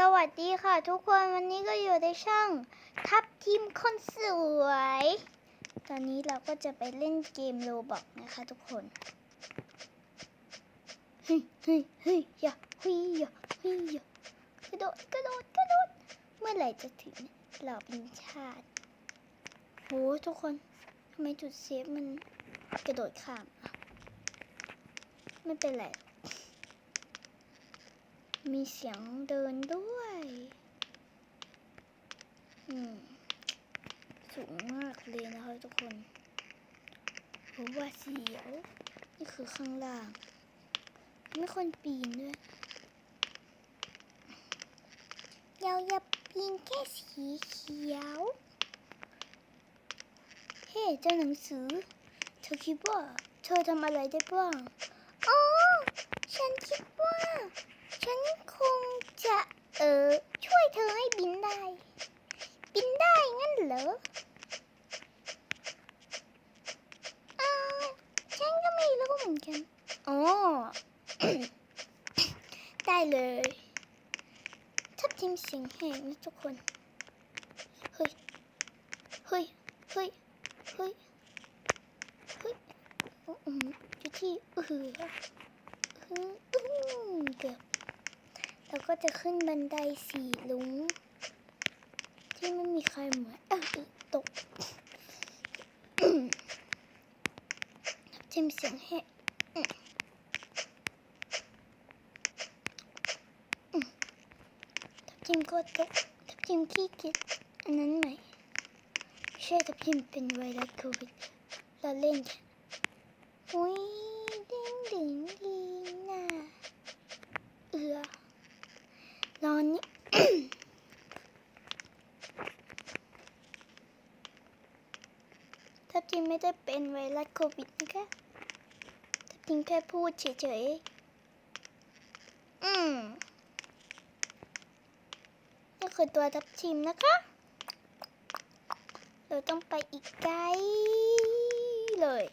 สวัสดีค่ะทุกคนวันนี้ก็อยู่ในช่องทับทีมคนสวย ตอนนี้เราก็จะไปเล่นเกมโรบอกนะคะทุกคนเฮ้ยเฮ้ยเฮ้ยอย่าเฮ้ยอย่าเฮ้ยอย่ากระโดดกระโดดกระโดดเมื่อไหร่จะถึงเราเป็นชาติโหทุกคนทำไมจุดเซฟมันกระโดดข้ามอะไม่เป็นไร มีเสียงเดินด้วยอืมสูงมากเลยนะคะทุกคนโหว่าเสียว นี่คือข้างล่าง ไม่คนปีนด้วยเราอย่าปีนแค่สีเขียว เฮ้เจ้าหนังสือ เธอคิดว่า เธอทำอะไรได้บ้าง อ๋อ ฉันคิดว่า ฉันคงจะเออช่วยเธอให้บินได้ บินได้งั้นเหรออ้าฉันก็ไม่รู้เหมือนกันอ๋อได้เลยทับทิมเสียงแหงนะทุกคน เฮ้ย เฮ้ย เฮ้ย เฮ้ย เฮ้ยอืมอยู่ที่เอออืมอืมเกือบ เรา ก็จะขึ้นบันไดสีลุงที่ไม่มีใครเหมือนเอ้าอีกตกทิมเสียงแหะอืมอืมทับทิมก็ตกทับทิมขี้เกียจอันนั้นไหมไม่ใช่ทับทิมเป็นไวรัสโควิดเราเล่นกันอุ้ยดิ้งดิ้งน่ะเอือ ร้อนนี่ ริงไม่ได้เป็นไวรัสโควิดนะคะถ้าจริงแค่พูดเฉยๆ อืมนี่คือตัวทับทิมนะคะ เราต้องไปอีกไกลเลย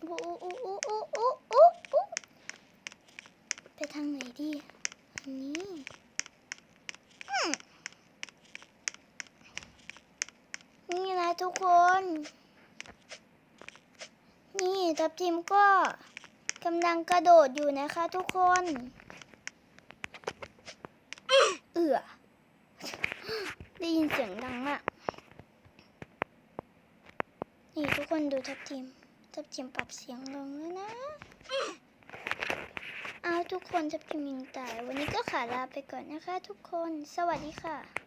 โอ้โอ้โอ้โอ้โอ้โอ้โอ้ไปทางไหนดี อันนี้อืมนี่นะ ทุกคน นี่ทับทิมก็กำลังกระโดดอยู่นะคะทุกคน เอือได้ยินเสียงดังมาก นี่ทุกคนดูทับทิม ทับทิมปรับเสียงลงแล้วนะเอาทุกคนทับทิมยิงตาย วันนี้ก็ขาลาไปก่อนนะคะ ทุกคน สวัสดีค่ะ